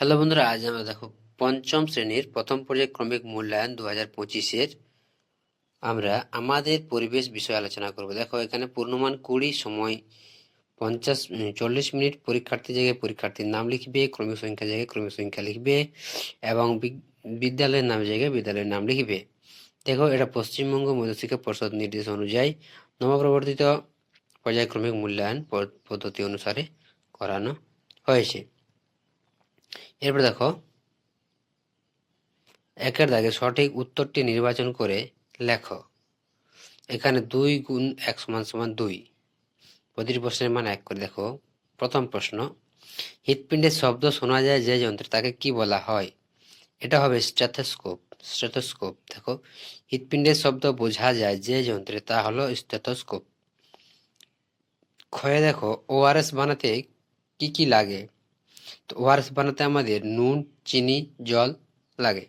Hello বন্ধুরা, আজ আমরা দেখো পঞ্চম শ্রেণির প্রথম পর্যায়ক্রমিক মূল্যায়ন দু হাজার পঁচিশের আমরা আমাদের পরিবেশ বিষয়ে আলোচনা করব। দেখো, এখানে পূর্ণমান কুড়ি সময় পঞ্চাশ চল্লিশ মিনিট পরীক্ষার্থী জায়গায় পরীক্ষার্থীর নাম লিখবে, ক্রমিক সংখ্যা জায়গায় ক্রমিক সংখ্যা লিখবে এবং বিদ্যালয়ের নাম জায়গায় বিদ্যালয়ের নাম লিখবে। দেখো, এটা পশ্চিমবঙ্গ মধ্যশিক্ষা পর্ষদ নির্দেশ অনুযায়ী নবপ্রবর্তিত পর্যায়ক্রমিক মূল্যায়ন পদ- পদ্ধতি অনুসারে করানো হয়েছে। এরপর দেখো, একের দাগে সঠিক উত্তরটি নির্বাচন করে লেখো। এখানে দুই গুণ এক সমান সমান দুই। প্রতিটি প্রশ্নের মান এক করে দেখো। প্রথম প্রশ্ন, হৃৎপিণ্ডের শব্দ শোনা যায় যে যন্ত্রে তাকে কি বলা হয়? এটা হবে স্টেথোস্কোপ স্টেথোস্কোপ দেখো, হৃৎপিণ্ডের শব্দ বোঝা যায় যে যন্ত্রে তা হলো স্টেথোস্কোপ ক্ষয়ে দেখো ওআরএস বানাতে কি কি লাগে? তো ওআরএস বানাতে আমাদের নুন, চিনি, জল লাগে।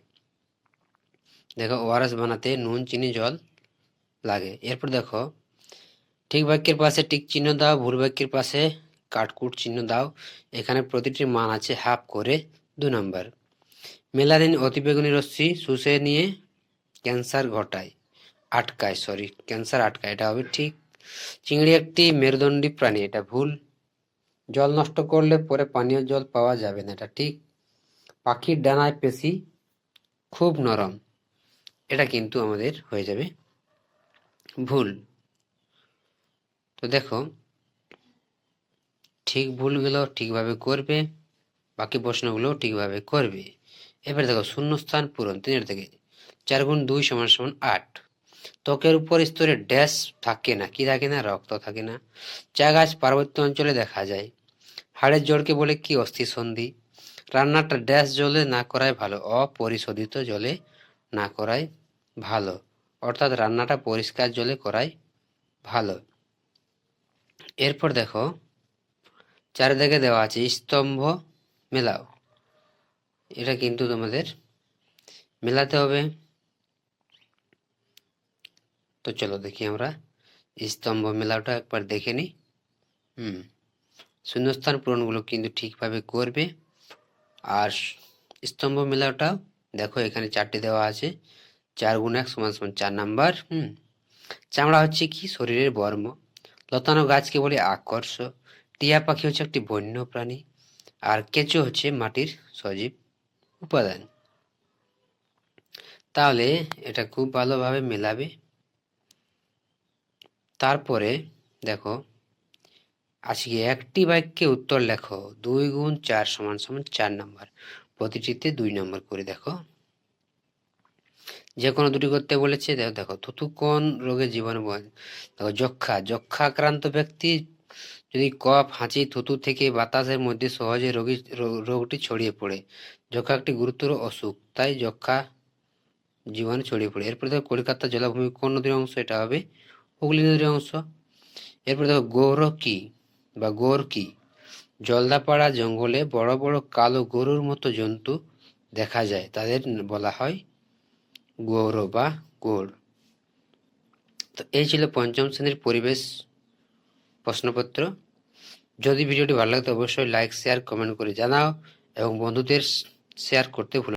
দেখো ওআরএস বানাতে নুন, চিনি, জল লাগে। এরপর দেখো, ঠিক বাক্যের পাশে টিক চিহ্ন দাও, ভুল বাক্যের পাশে কাটকুট চিহ্ন দাও। এখানে প্রতিটি মান আছে হাফ করে দু নম্বর। মেলানিন অতিবেগুনি রশ্মি শুষে নিয়ে ক্যান্সার ঘটায়, আটকায় সরি ক্যান্সার আটকায়, এটা হবে ঠিক। চিংড়ি একটি মেরুদণ্ডী প্রাণী, এটা ভুল। জল নষ্ট করলে পরে পানীয় জল পাওয়া যাবে না, এটা ঠিক। পাখির ডানায় পেশি খুব নরম, এটা কিন্তু আমাদের হয়ে যাবে ভুল। তো দেখো, ঠিক ভুলগুলো ঠিকভাবে করবে, বাকি প্রশ্নগুলো ঠিকভাবে করবে। এবার দেখো, শূন্যস্থান পূরণ তিনের থেকে চার গুণ দুই সমান সমান আট। ত্বকের উপর স্তরে ড্যাশ থাকে না, কি থাকে না? রক্ত থাকে না। চা গাছ পার্বত্য অঞ্চলে দেখা যায় হাড়ের জড়কে বলে কি অস্থি সন্ধি? রান্নাটা ড্যাশ জলে না করাই ভালো, অপরিশোধিত জলে না করাই ভালো। অর্থাৎ রান্নাটা পরিষ্কার জলে করাই ভালো। এরপর দেখো, চারিদিকে দেওয়া আছে স্তম্ভ মেলাও। এটা কিন্তু তোমাদের মেলাতে হবে। তো চলো দেখি আমরা স্তম্ভ মেলাটা একবার দেখে নিই। হুম। শূন্যস্থান পূরণগুলো কিন্তু ঠিকভাবে করবে। আর স্তম্ভ মেলাটাও দেখো এখানে চারটে দেওয়া আছে। চার গুণ এক সমান সমান চার নাম্বার, হুম। চামড়া হচ্ছে কি? শরীরের বর্ম। লতানো গাছকে বলে আকর্ষ। টিয়া পাখি হচ্ছে একটি বন্য প্রাণী। আর কেঁচো হচ্ছে মাটির সজীব উপাদান। তাহলে এটা খুব ভালোভাবে মেলাবে। তারপরে দেখো আজকে একটি বাক্যে উত্তর লেখো। দুই গুণ চার সমান সমান চার নম্বর। প্রতিটিতে দুই নম্বর করে দেখো। যে কোনো দুটি করতে বলেছে দেখো দেখো থুতু কোন রোগে জীবাণু দেখো, যক্ষা যক্ষা আক্রান্ত ব্যক্তি যদি কফ, হাঁচি, থুতু থেকে বাতাসের মধ্যে সহজে রোগী রোগটি ছড়িয়ে পড়ে। যক্ষা একটি গুরুতর অসুখ, তাই যক্ষা জীবাণু ছড়িয়ে পড়ে। এরপরে দেখো, কলকাতা জলাভূমি কোন নদীর অংশ? এটা হবে হুগলি নদীর অংশ। এরপরে দেখো গৌর কি? বা গোর কি? জলদাপাড়া জঙ্গলে বড় বড় কালো গরুর মতো জন্তু দেখা যায়, তাদের বলা হয় গৌর বা গোর। তো এই ছিল পঞ্চম শ্রেণির পরিবেশ প্রশ্নপত্র। যদি ভিডিওটি ভালো লাগে অবশ্যই লাইক শেয়ার কমেন্ট করে জানাও এবং বন্ধুদের শেয়ার করতে ভুলো।